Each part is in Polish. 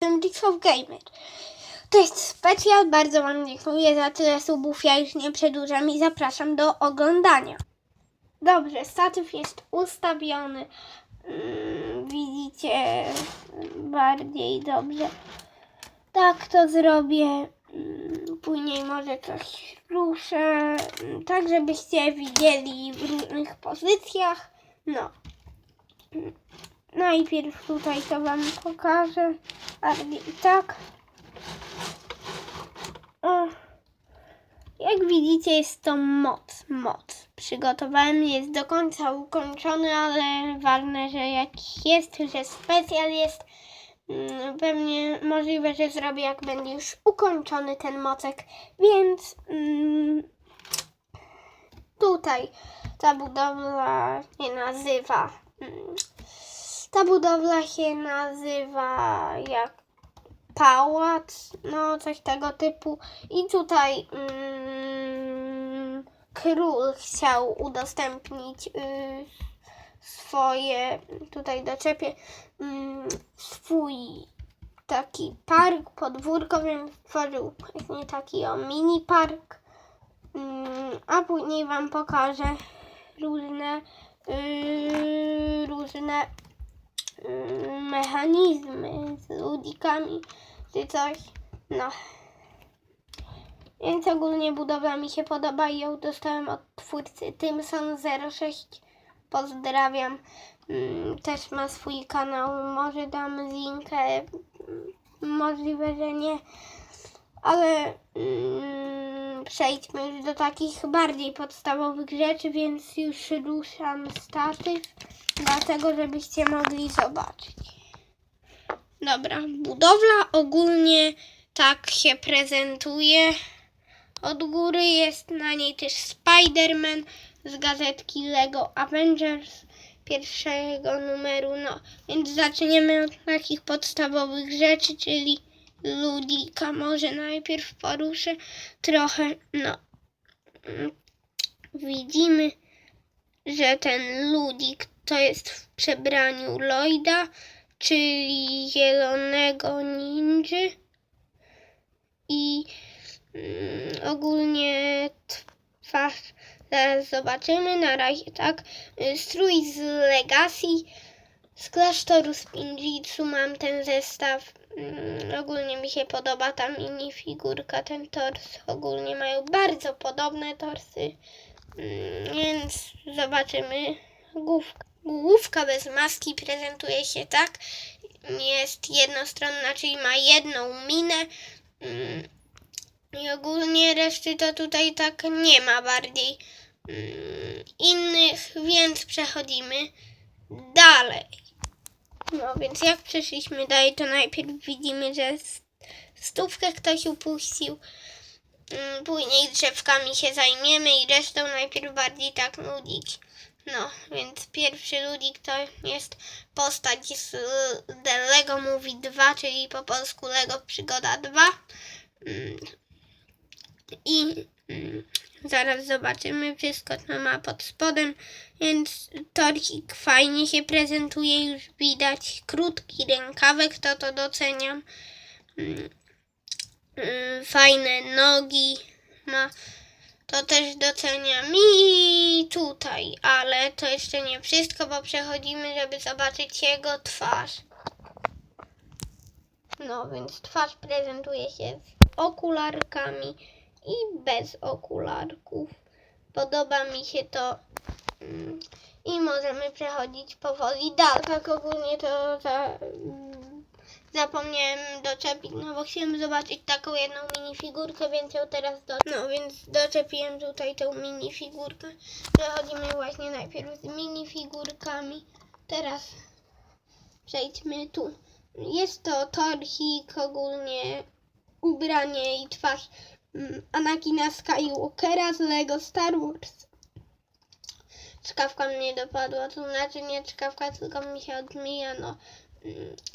jestem Jigsaw Gamer. To jest specjal, bardzo Wam dziękuję za tyle subów, ja już nie przedłużam i zapraszam do oglądania. Dobrze, statyw jest ustawiony. Mm, Widzicie bardziej dobrze. Tak to zrobię. Mm, Później może coś ruszę, mm, tak żebyście widzieli w różnych pozycjach. No. Najpierw tutaj to Wam pokażę. Bardziej tak. O. Jak widzicie jest to moc, moc. Przygotowałem jest do końca ukończony, ale ważne, że jakiś jest, że specjal jest. Mm, Pewnie możliwe, że zrobię jak będzie już ukończony ten mocek, więc mm, tutaj ta budowla się nazywa. mm, Ta budowla się nazywa jak pałac, no coś tego typu. I tutaj mm, król chciał udostępnić y, swoje, tutaj doczepię, mm, swój taki park, podwórko, więc stworzył właśnie taki o mini park. Mm, a później Wam pokażę różne, y, różne y, mechanizmy z ludzikami czy coś. No. Więc ogólnie budowla mi się podoba i ją dostałem od twórcy Tymson06. Pozdrawiam. Mm, Też ma swój kanał. Może dam linkę. Możliwe, że nie. Ale mm, przejdźmy już do takich bardziej podstawowych rzeczy, więc już ruszam statyw, dlatego żebyście mogli zobaczyć. Dobra, budowla ogólnie tak się prezentuje. Od góry jest na niej też Spider-Man z gazetki Lego Avengers pierwszego numeru. No, więc zaczniemy od takich podstawowych rzeczy, czyli ludzika. Może najpierw poruszę trochę. No, widzimy, że ten ludzik to jest w przebraniu Lloyda, czyli zielonego ninja. I mm, ogólnie twarz zaraz zobaczymy. Na razie tak. Strój z Legacy. Z klasztoru Spinjitsu mam ten zestaw. Mm, ogólnie mi się podoba ta minifigurka, ten tors. Ogólnie mają bardzo podobne torsy. Mm, więc zobaczymy główkę. Główka bez maski prezentuje się tak. Jest jednostronna, czyli ma jedną minę. Mm, I ogólnie reszty to tutaj tak nie ma bardziej innych, więc przechodzimy dalej. No więc jak przeszliśmy dalej, to najpierw widzimy, że stówkę ktoś upuścił. Mm, Później drzewkami się zajmiemy i resztą najpierw bardziej tak ludzik. No, więc pierwszy ludzik to jest postać z The Lego Movie 2, czyli po polsku Lego Przygoda 2. Mm, I mm, zaraz zobaczymy wszystko, co ma pod spodem. Więc torcik fajnie się prezentuje, już widać krótki rękawek, to to doceniam. Mm, mm, Fajne nogi ma, to też doceniam. I tutaj, ale to jeszcze nie wszystko, bo przechodzimy, żeby zobaczyć jego twarz. No, więc twarz prezentuje się z okularkami i bez okularków. Podoba mi się to. Mm, I możemy przechodzić powoli dalej. Tak ogólnie to za, mm, zapomniałem doczepić, no bo chciałem zobaczyć taką jedną minifigurkę, więc ją teraz do... No więc doczepiłem tutaj tą minifigurkę. Przechodzimy właśnie najpierw z minifigurkami. Teraz przejdźmy tu. Jest to torcik, ogólnie ubranie i twarz Anakina Skywalkera z Lego Star Wars. Czkawka mnie dopadła, to znaczy nie czkawka, tylko mi się odmija, no.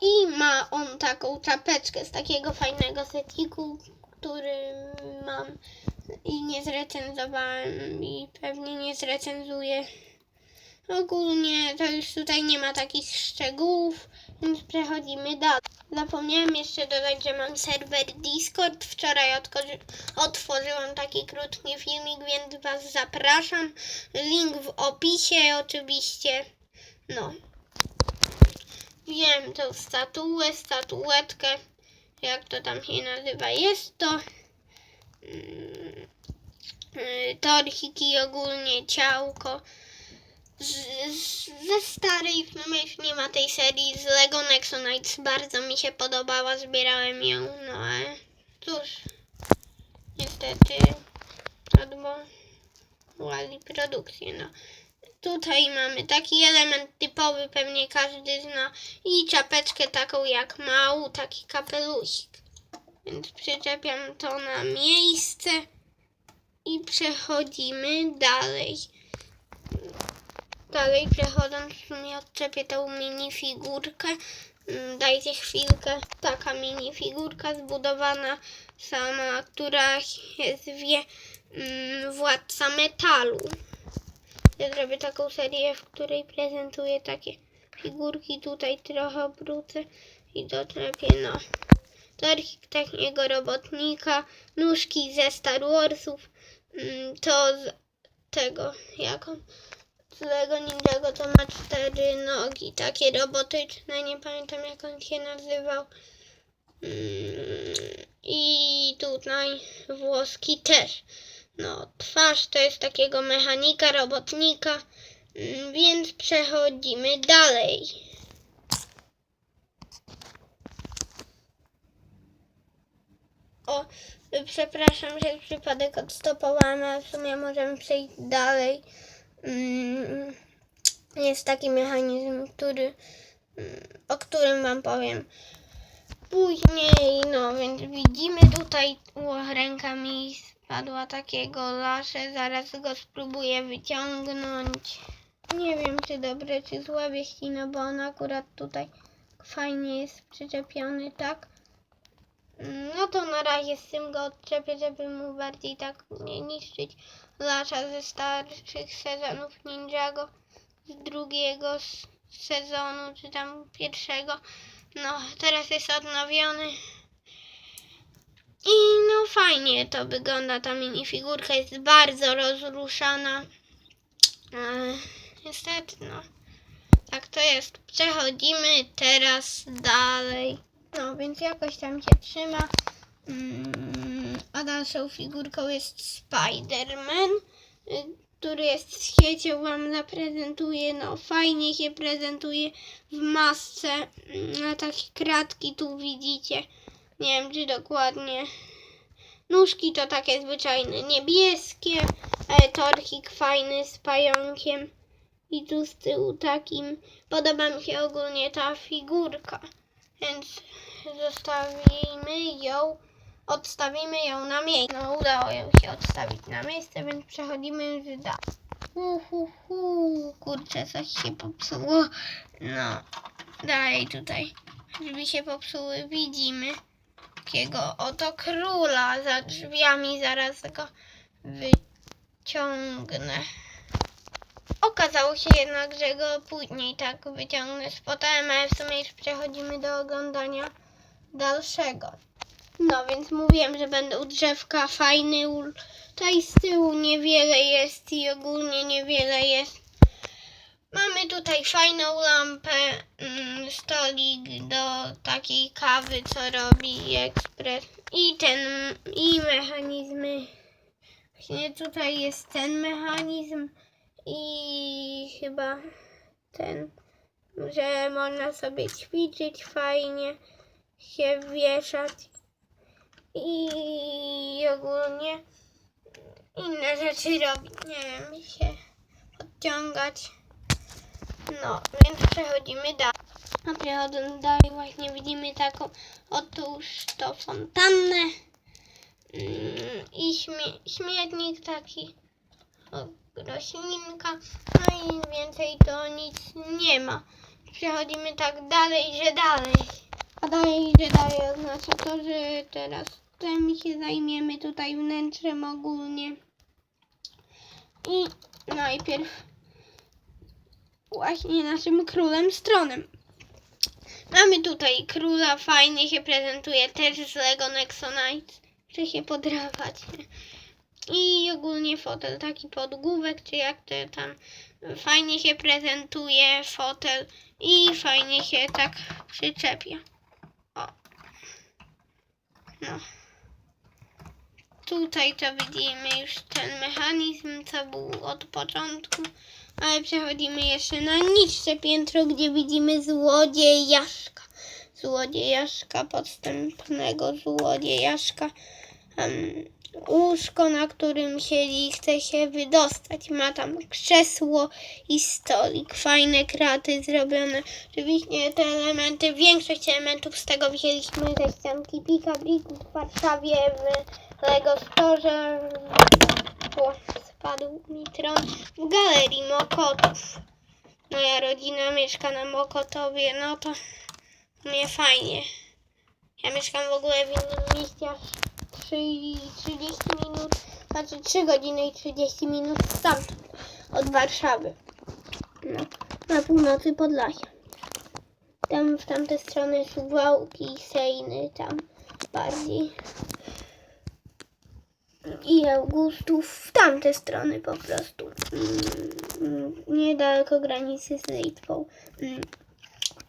I ma on taką czapeczkę z takiego fajnego setiku, który mam i nie zrecenzowałem i pewnie nie zrecenzuję. Ogólnie to już tutaj nie ma takich szczegółów, więc przechodzimy dalej. Zapomniałam jeszcze dodać, że mam serwer Discord. Wczoraj otworzyłam taki krótki filmik, więc Was zapraszam. Link w opisie oczywiście. No. Wiem tą statuę, statuetkę, jak to tam się nazywa. Jest to mm, y, torchiki, ogólnie ciałko. Ze starej, już nie ma tej serii, z Lego Nexonites. Bardzo mi się podobała, zbierałem ją, no ale cóż, niestety odwołali produkcję, no. Tutaj mamy taki element typowy, pewnie każdy zna. I czapeczkę taką jak mał, taki kapelusik. Więc przyczepiam to na miejsce i przechodzimy dalej. Dalej przechodząc w sumie odczepię tą minifigurkę. Mm, Dajcie chwilkę. Taka minifigurka zbudowana sama, która się zwie mm, Władca Metalu. Ja zrobię taką serię, w której prezentuję takie figurki. Tutaj trochę obrócę i doczepię, no. Torchik takiego robotnika, nóżki ze Star Warsów, mm, to z tego, jak on, z Lego Ninjago to ma cztery nogi, takie robotyczne, nie pamiętam jak on się nazywał. Mm, I tutaj włoski też. No, twarz to jest takiego mechanika, robotnika, mm, więc przechodzimy dalej. O, przepraszam, że przypadek odstopowałam, ale w sumie możemy przejść dalej. Mm, Jest taki mechanizm, który, mm, o którym Wam powiem później. No, więc widzimy tutaj, ręka mi spadła takiego lasze, zaraz go spróbuję wyciągnąć. Nie wiem, czy dobre, czy złe wieści, no bo on akurat tutaj fajnie jest przyczepiony, tak? No to na razie z tym go odczepię, żeby mu bardziej tak nie niszczyć lasza ze starszych sezonów Ninjago, z drugiego sezonu, czy tam pierwszego. No, teraz jest odnowiony. I no fajnie to wygląda, ta minifigurka jest bardzo rozruszana. E, niestety, no. Tak to jest. Przechodzimy teraz dalej. No, więc jakoś tam się trzyma. Mm, a dalszą figurką jest Spider-Man, y, który jest w świecie, wam zaprezentuję. No, fajnie się prezentuje w masce. Mm, Na takie kratki tu widzicie. Nie wiem, czy dokładnie. Nóżki to takie zwyczajne niebieskie, ale torchik fajny z pająkiem. I tu z tyłu takim. Podoba mi się ogólnie ta figurka. Więc zostawimy ją, odstawimy ją na miejsce. No udało ją się odstawić na miejsce, więc przechodzimy już dalej. Uhuhu, kurczę, coś się popsuło. No, dalej tutaj. Drzwi się popsuły, widzimy takiego oto króla za drzwiami. Zaraz go wyciągnę. Okazało się jednak, że go później tak wyciągnę z potem, ale w sumie już przechodzimy do oglądania dalszego. No więc mówiłem, że będą drzewka fajny. ul- Tutaj z tyłu niewiele jest i ogólnie niewiele jest. Mamy tutaj fajną lampę, mm, stolik do takiej kawy, co robi ekspres. I ten, i mechanizmy. Właśnie tutaj jest ten mechanizm i chyba ten, że można sobie ćwiczyć fajnie, się wieszać i ogólnie inne rzeczy robić, nie wiem, się podciągać. No, więc przechodzimy dalej. A przechodząc dalej właśnie widzimy taką otóż to fontannę mm, i śmie- śmietnik taki roślinka, no i więcej to nic nie ma. Przechodzimy tak dalej, że dalej. A dalej, że dalej oznacza to, że teraz tym się zajmiemy tutaj wnętrzem ogólnie. I najpierw właśnie naszym królem stronem. Mamy tutaj króla, fajnie się prezentuje, też z Lego Nexonite. Chce się podrapać. I ogólnie fotel, taki podgłówek, czy jak to tam. Fajnie się prezentuje fotel i fajnie się tak przyczepia. O. No. Tutaj to widzimy już ten mechanizm, co był od początku. Ale przechodzimy jeszcze na niższe piętro, gdzie widzimy złodziejaszka. Złodziejaszka, podstępnego złodziejaszka. Um, łóżko, na którym siedzi i chce się wydostać. Ma tam krzesło i stolik. Fajne kraty zrobione. Oczywiście te elementy, większość elementów z tego wzięliśmy ze ścianki Pika w Warszawie w Lego Store. O, spadł mi tron. W galerii Mokotów. Moja rodzina mieszka na Mokotowie, no to mnie fajnie. Ja mieszkam w ogóle w innym mieście aż 3, 30 minut, znaczy 3 godziny i 30 minut stamtąd, od Warszawy. No, na północy Podlasia. Tam w tamte strony Suwałki, Sejny, tam bardziej. I Augustów w tamte strony po prostu. Mm, niedaleko granicy z Litwą. Mm.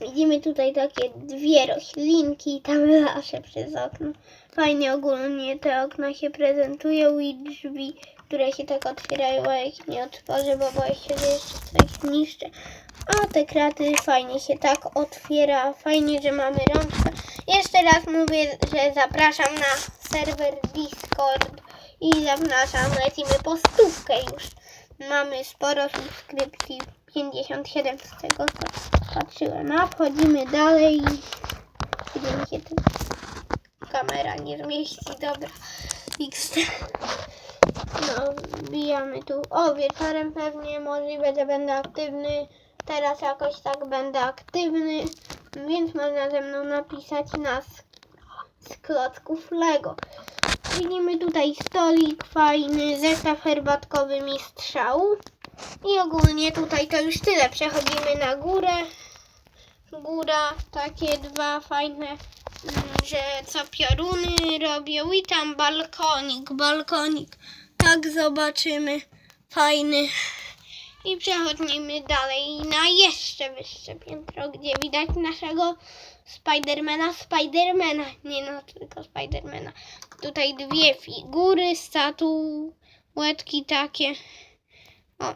Widzimy tutaj takie dwie roślinki i tam lasze przez okno. Fajnie ogólnie te okna się prezentują i drzwi, które się tak otwierają, a jak nie otworzę, bo boję się, że jeszcze coś zniszczę. A te kraty fajnie się tak otwiera, fajnie, że mamy rączkę. Jeszcze raz mówię, że zapraszam na serwer Discord i zapraszam, lecimy po stówkę już. Mamy sporo subskrypcji, 57 z tego co patrzyłem. A wchodzimy dalej. Gdzie mi się tu kamera nie zmieści, dobra. XT. No, wbijamy tu. O, wieczorem pewnie możliwe, że będę aktywny. Teraz jakoś tak będę aktywny, więc można ze mną napisać na z Lego. Widzimy tutaj stolik fajny, zestaw herbatkowy mistrzału. I ogólnie tutaj to już tyle. Przechodzimy na górę. Góra, takie dwa fajne, mm, że co pioruny robią. I tam balkonik, balkonik. Tak zobaczymy. Fajny. I przechodzimy dalej na jeszcze wyższe piętro, gdzie widać naszego Spidermana, Spidermana, nie no, tylko Spidermana. Tutaj dwie figury, statuetki takie. O,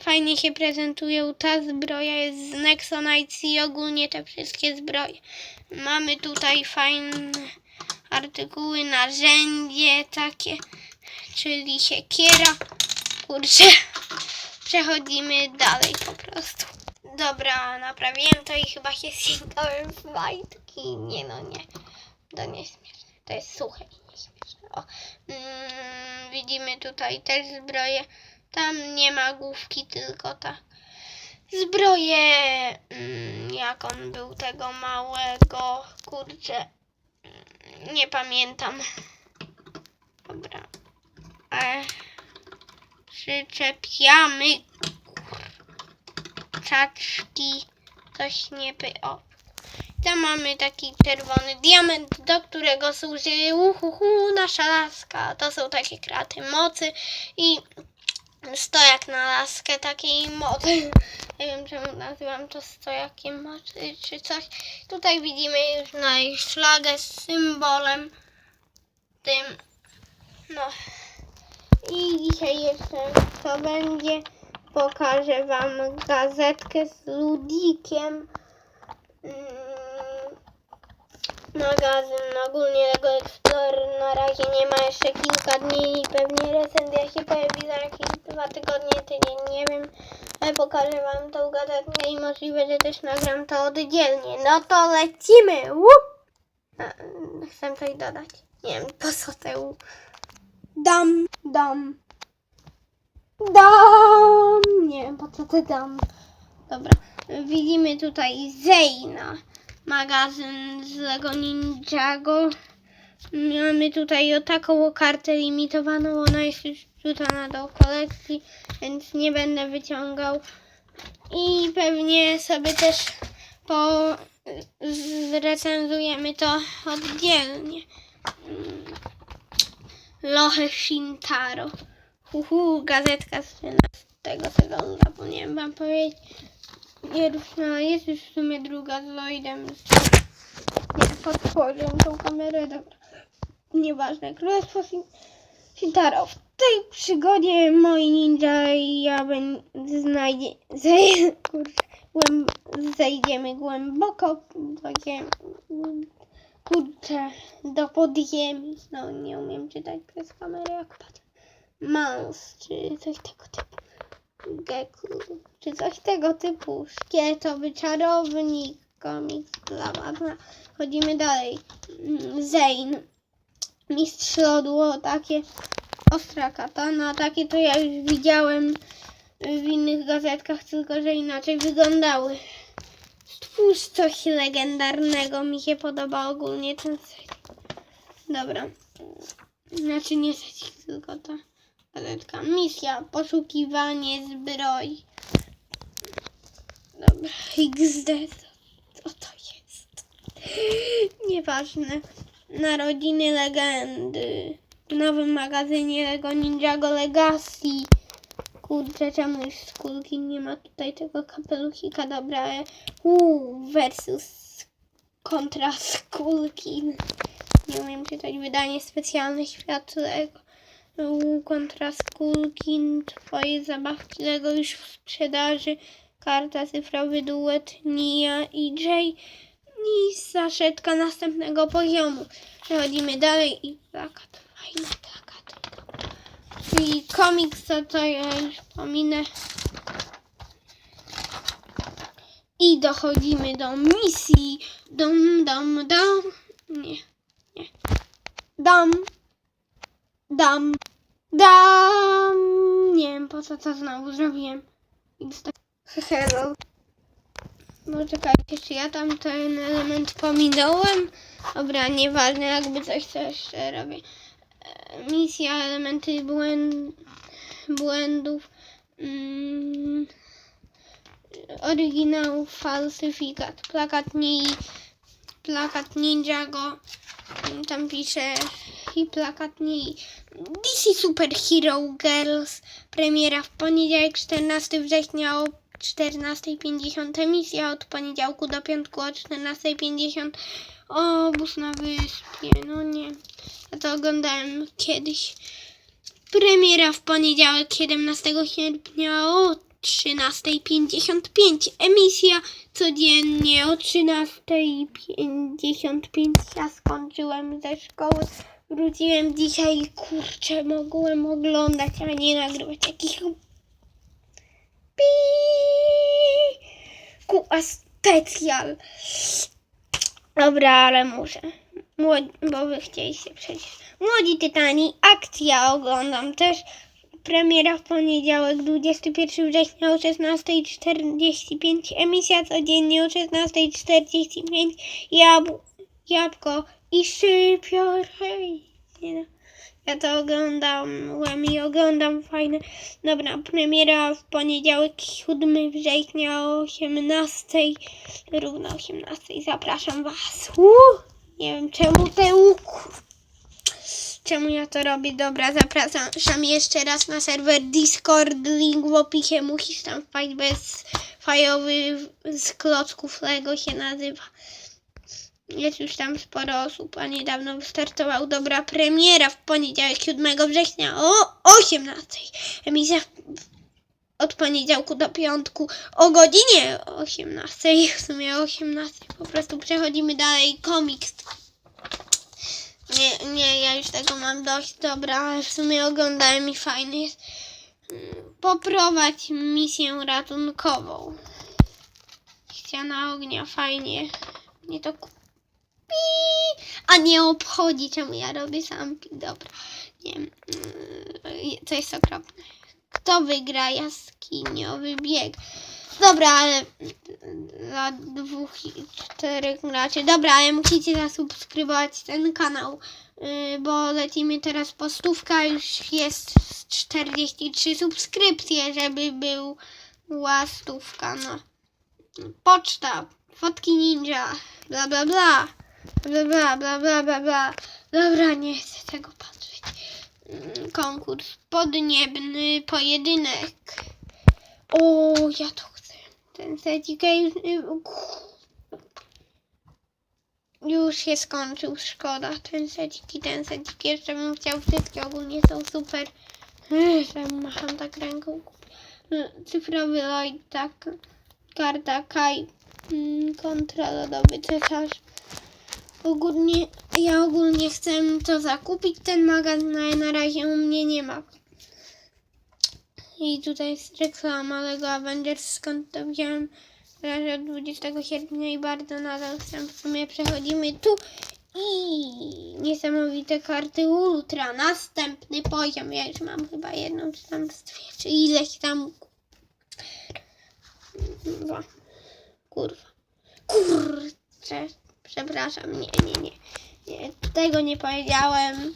fajnie się prezentują. Ta zbroja jest z Nexonites i ogólnie te wszystkie zbroje. Mamy tutaj fajne artykuły, narzędzie takie, czyli siekiera. Kurczę, przechodzimy dalej po prostu. Dobra, naprawiłem to i chyba się sięgałem w majtki. Nie no, nie. To nie śmieszne. To jest suche i. O. Mm, widzimy tutaj też zbroję. Tam nie ma główki, tylko ta zbroję. Mm, jak on był tego małego. Kurczę. Mm, Nie pamiętam. Dobra. E, przyczepiamy czaczki, coś nie py... O. Tam mamy taki czerwony diament, do którego służy uhuhu, nasza laska. To są takie kraty mocy i stojak na laskę takiej mocy. Nie wiem czemu nazywam to stojakiem mocy czy coś. Tutaj widzimy już na szlagę z symbolem tym. No. I dzisiaj jeszcze co będzie? Pokażę Wam gazetkę z ludikiem. Mm, magazyn ogólnie Lego Explorer na razie nie ma jeszcze kilka dni i pewnie recenzja się pojawi za jakieś dwa tygodnie, tydzień, nie wiem. Ale pokażę Wam tą gazetkę i możliwe, że też nagram to oddzielnie. No to lecimy! Łup! Chcę coś dodać. Nie wiem po co te łup. Dam, dam. Dam! Nie wiem po co to dam. Dobra. Widzimy tutaj Zeyna. Magazyn z Lego Ninjago. Mamy tutaj taką kartę limitowaną. Ona jest już wrzucona do kolekcji, więc nie będę wyciągał. I pewnie sobie też po zrecenzujemy to oddzielnie. Lochy Shintaro. Uhu, gazetka z 13 sezonu, zapomniałem wam powiedzieć. Pierwsza, jest już w sumie druga z Lloydem. Nie, podtworzyłem tą kamerę, dobra. Nieważne, Królestwo Shin- Shintaro. W tej przygodzie moi ninja i ja ben- znajdzie, zej, kurczę, głęb, zejdziemy głęboko ziemi. Kurczę, do podziemi. No, nie umiem czytać przez kamerę, jak patrzę. Mouse, czy coś tego typu. Geku, czy coś tego typu. Szkieletowy czarownik, komiks dla was. Chodzimy dalej. Mm, Zane. Mistrz lodu, o, takie ostra katana. Takie to ja już widziałem w innych gazetkach, tylko że inaczej wyglądały. Stwórz coś legendarnego. Mi się podoba ogólnie ten set. Dobra. Znaczy nie secik, tylko ta gazetka. Misja. Poszukiwanie zbroi. Dobra. XD. Co to jest? Nieważne. Narodziny legendy. W nowym magazynie Lego Ninjago Legacy. Kurczę, czemu już skórki nie ma tutaj tego kapelusika? Dobra. Uuu, versus kontra Skulkin. Nie umiem czytać wydanie specjalne świat Lego. Uuu, kontra Skulkin. Twoje zabawki Lego już w sprzedaży. Karta cyfrowy duet Nia i Jay. I zaszetka następnego poziomu. Przechodzimy dalej i plakat. Fajny plakat. Czyli komiks, to, to ja już pominę. I dochodzimy do misji. Dom, dom, dom. Nie, nie. Dam. Dam. Dam. Nie wiem po co to znowu zrobiłem. XD. Hello. No czekajcie, czy ja tam ten element pominąłem? Dobra, nieważne, jakby coś, to jeszcze robię. E, Misja, elementy błęd, błędów. Mm, oryginał, falsyfikat, plakat nie plakat Ninjago, tam pisze i plakat nie DC Super Hero Girls, premiera w poniedziałek 14 września o 14.50, emisja od poniedziałku do piątku o 14.50, obóz na wyspie, no nie, ja to oglądałem kiedyś. Premiera w poniedziałek 17 sierpnia o 13.55. Emisja codziennie o 13.55. Ja skończyłem ze szkoły. Wróciłem dzisiaj i kurczę, mogłem oglądać, a nie nagrywać jakichś Pi! Kupa specjal. Dobra, ale muszę. Młodzi, bo wy chcieliście przecież. Młodzi Tytani, akcja oglądam też. Premiera w poniedziałek 21 września o 16.45. Emisja codziennie o 16.45. Jab jabłko i. Nie no. Ja to oglądałem i oglądam fajne. Dobra, premiera w poniedziałek 7 września o 18. Równo 18. Zapraszam Was. Nie wiem czemu ten łuk. Czemu ja to robię? Dobra, zapraszam jeszcze raz na serwer Discord. Link w opisie. Musisz tam wpaść bez fajowy z klocków Lego się nazywa. Jest już tam sporo osób, a niedawno wystartował dobra premiera w poniedziałek 7 września o 18. Emisja od poniedziałku do piątku o godzinie 18. W sumie o 18. Po prostu przechodzimy dalej. Komiks. Nie, nie, ja już tego mam dość. Dobra, ale w sumie oglądałem i fajny jest. Poprowadź misję ratunkową. Ściana ognia, fajnie. Nie to ku- Pi! A nie obchodzi, czemu ja robię sam pi. Dobra. Nie wiem. To jest okropne. Kto wygra jaskiniowy bieg? Dobra, ale dla dwóch i czterech graczy. Dobra, ale musicie zasubskrybować ten kanał, yy, bo lecimy teraz po stówka. Już jest z 43 subskrypcje, żeby był Łastówka, no. Poczta, fotki ninja, bla bla bla. Bla bla bla bla bla bla. Dobra, nie chcę tego patrzeć. Mm, Konkurs podniebny, pojedynek. O, ja to chcę. Ten secik już, już się skończył, szkoda. Ten secik i ten secik. Jeszcze bym chciał wszystkie, ogólnie są super. Że macham tak ręką. Mm, Cyfrowy Lloyd, tak. Karta Kai. mm, Kontra lodowy cesarz. Ogólnie, ja ogólnie chcę to zakupić, ten magazyn, ale na razie u mnie nie ma. I tutaj jest reklama Lego Avengers, skąd to wziąłem. Że od 20 sierpnia i bardzo nadal chcę. W sumie przechodzimy tu i niesamowite karty ultra. Następny poziom. Ja już mam chyba jedną, czy tam dwie, czy ileś tam. Kurwa. Kurwa. Kurczę. Przepraszam. Nie, nie, nie. nie. Tego nie powiedziałem.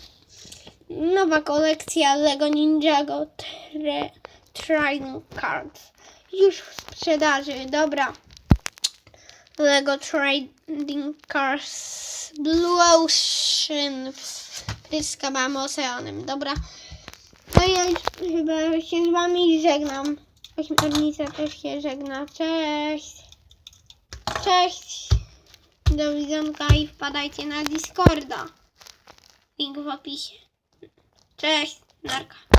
Nowa kolekcja Lego Ninjago tre, Trading Cards. Już w sprzedaży. Dobra. Lego Trading Cards Blue Ocean. Pryskawamy oceanem. Dobra. To ja chyba się z wami żegnam. Ośmiornica też się żegna. Cześć. Cześć. Do widzonka i wpadajcie na Discorda. Link w opisie. Cześć. Narka.